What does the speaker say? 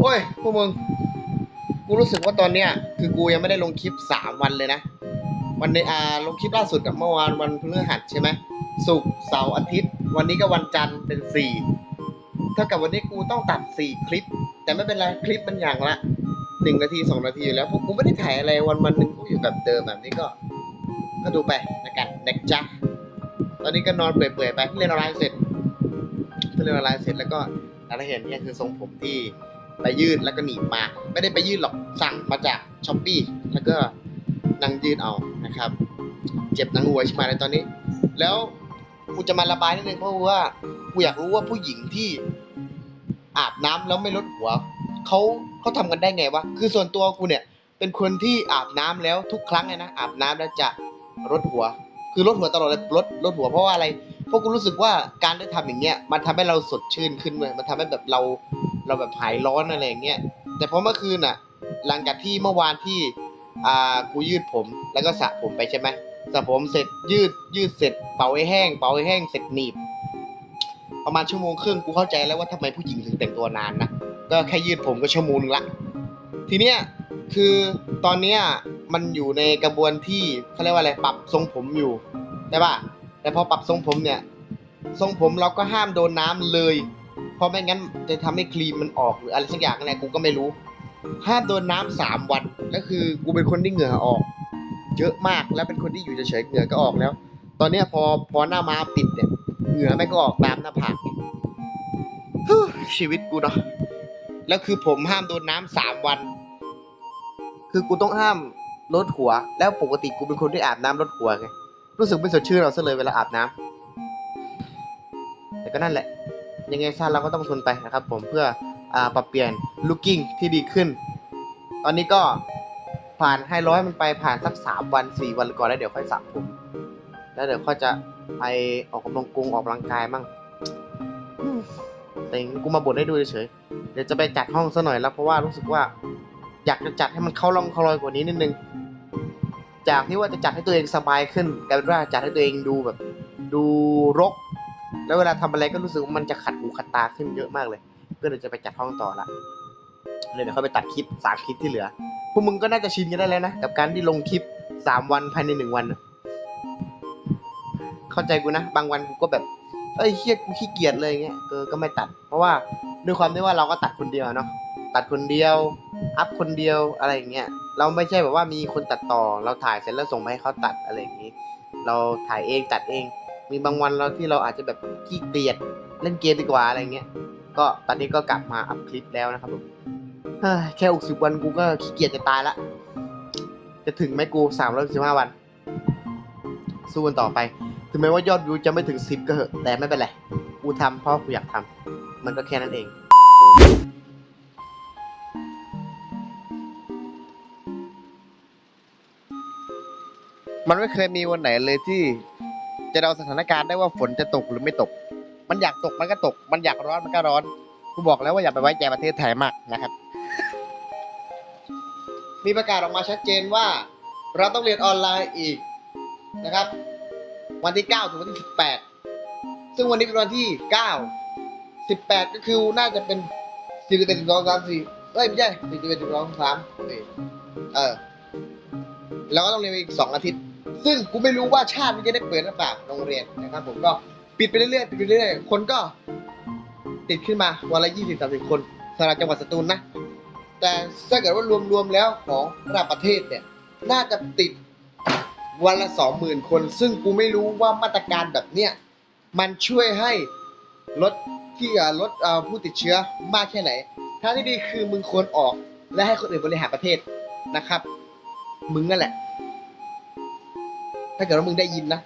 โอ้ยพวกมึง กูรู้สึกว่าตอนเนี้ย คือกูยังไม่ได้ลงคลิปสามวันเลยนะ วันในอ่าลงคลิปล่าสุดกับเมื่อวานวันพฤหัสใช่ไหมศุกร์เสาร์อาทิตย์ วันนี้ก็วันจันทร์เป็นสี่เท่ากับวันนี้กูต้องตัดสี่คลิป แต่ไม่เป็นไรคลิปมันอย่างละหนึ่งนาทีสองนาทีอยู่แล้วพราะกูไม่ได้ถ่ายอะไรวันวันหนึ่งกูอยู่แบบเดิมแบบนี้ก็ก็ดูไปนะกันนะจ๊ะตอนนี้ก็นอนเปื่อยๆไปเพิ่งเรียนออนไลน์เสร็จเพิ่งเรียนออนไลน์เสร็จแล้วก็อะไรเห็นเนี่ยคือทรงผมที่ ไปยืดแล้วก็หนีบมา ไม่ได้ไปยืดหรอกสั่งมาจากช้อปปี้แล้วก็นั่งยืดเอานะครับ เจ็บนังหัวใช่ไหมในตอนนี้ แล้วกูจะมาระบายนิดนึงเพราะว่ากูอยากรู้ว่าผู้หญิงที่อาบน้ำแล้วไม่ลดหัวเขาเขาทำกันได้ไงวะคือส่วนตัวกูเนี่ย เป็นคนที่อาบน้ำแล้วทุกครั้งเลยนะอาบน้ำแล้วจะลดหัว คือลดหัวตลอดเลยลดลดหัวเพราะว่าอะไรเพราะกูรู้สึกว่าการได้ทำอย่างเงี้ยมันทำให้เราสดชื่นขึ้นเลยมันทำให้แบบเรา เราแบบหายร้อนอะไรอย่างเงี้ยแต่พอเมื่อคืนอะ หลังจากที่เมื่อวานที่อ่ากูยืดผมแล้วก็สระผมไปใช่ไหมสระผมเสร็จยืดยืดเสร็จเป่าให้แห้ง เป่าให้แห้งเสร็จหนีบ ประมาณชั่วโมงครึ่งกูเข้าใจแล้วว่าทำไมผู้หญิงถึงแต่งตัวนานนะก็แค่ยืดผมก็ชั่วโมงนึงละทีเนี้ยคือตอนเนี้ยมันอยู่ในกระบวนที่เขาเรียกว่าอะไรปรับทรงผมอยู่ใช่ป่ะแต่พอปรับทรงผมเนี่ย ทรงผมเราก็ห้ามโดนน้ำเลย เพราะไม่งั้นจะทำให้ครีมมันออกหรืออะไรสักอย่างอะไรกูก็ไม่รู้ ห้ามโดนน้ำสามวันก็คือกูเป็นคนที่เหงื่อออก เยอะมากแล้วเป็นคนที่อยู่เฉยๆเหงื่อก็ออกแล้ว ตอนเนี้ยพอพอหน้ามาปิดเนี่ยเหงื่อไม่ก็ออกตามหน้าผากชีวิตกูเนาะแล้วคือผมห้ามโดนน้ำสามวัน คือกูต้องห้ามลดหัว แล้วปกติกูเป็นคนที่อาบน้ำลดหัวไงรู้สึกไม่สดชื่นเราซะเลยเวลาอาบน้ำแต่ก็นั่นแหละ ยังไงซะเราก็ต้องทนไปนะครับผมเพื่ออ่าปรับเปลี่ยนลุคกิ้งที่ดีขึ้น ตอนนี้ก็ผ่านให้ร้อยมันไปผ่านสักสามวันสี่วันก่อนแล้วเดี๋ยวค่อยสระผมแล้วเดี๋ยวค่อยจะไปออกกำลังกงออกกำลังกายมั่งแต่กูมาบ่นให้ดูเฉยเดี๋ยวจะไปจัดห้องซะหน่อยแล้วเพราะว่ารู้สึกว่า อยากจะจัดให้มันเข้าร่องเข้ารอยกว่านี้นิดนึงจากที่ว่าจะจัดให้ตัวเองสบายขึ้นกลายเป็นว่าจัดให้ตัวเองดูแบบ ดูรก แล้วเวลาทำอะไรก็รู้สึกว่ามันจะขัดหูขัดตาขึ้นเยอะมากเลย ก็เลยจะไปจัดห้องต่อละเลยเดี๋ยวเขาไปตัดคลิปสามคลิปที่เหลือ พวกมึงก็น่าจะชินกันได้แล้วนะ กับการที่ลงคลิปสามวันภายในหนึ่งวัน เข้าใจกูนะ บางวันกูก็แบบ เอ้ยเฮียกูขี้เกียจเลยเงี้ยเออก็ไม่ตัด เพราะว่าด้วยความที่ว่าเราก็ตัดคนเดียวเนาะ ตัดคนเดียว อัพคนเดียวอะไรอย่างเงี้ย เราไม่ใช่แบบว่ามีคนตัดต่อ เราถ่ายเสร็จแล้วส่งไปให้เขาตัดอะไรอย่างงี้ เราถ่ายเองตัดเอง มีบางวันเราที่เราอาจจะแบบขี้เกียจเล่นเกมดีกว่าอะไรเงี้ย ก็ตอนนี้ก็กลับมาอัพคลิปแล้วนะครับผมแค่60วันกูก็ขี้เกียจจะตายละ จะถึงไหมกู315วัน สู้กันต่อไป ถึงแม้ว่ายอดวิวจะไม่ถึง 10 ก็เหอะ แต่ไม่เป็นไร กูทำเพราะกูอยากทำ มันก็แค่นั้นเองมันไม่เคยมีวันไหนเลยที่ จะเดาสถานการณ์ได้ว่าฝนจะตกหรือไม่ตก มันอยากตกมันก็ตก มันอยากร้อนมันก็ร้อน กูบอกแล้วว่าอย่าไปไว้ใจประเทศไทยมากนะครับ มีประกาศออกมาชัดเจนว่า เราต้องเรียนออนไลน์อีกนะครับ วันที่ 9 ถึงวันที่ 18 ซึ่งวันนี้เป็นวันที่ 9 18 ก็คือน่าจะเป็น4 1 2 3 4เอ้ยไม่ใช่4 1 2 3นี่เออ แล้วก็ต้องเรียนอีก2อาทิตย์ ซึ่งกูไม่รู้ว่าชาตินี้จะได้เปิดหรือเปล่าโรงเรียนนะครับ ผมก็ปิดไปเรื่อยๆปิดไปเรื่อยๆคนก็ ติดขึ้นมาวันละ20 30คนสำหรับจังหวัดสตูลนะ แต่ถ้าเกิดว่ารวมๆแล้วของระดับประเทศเนี่ย น่าจะติดวันละสองหมื่นคน ซึ่งกูไม่รู้ว่ามาตรการแบบเนี้ยมันช่วยให้ลดที่ลดผู้ติดเชื้อมากแค่ไหนทางที่ดีคือมึงควรออกและให้คนอื่นบริหารประเทศนะครับ มึงนั่นแหละ ถ้าเกิดว่ามึงได้ยินนะ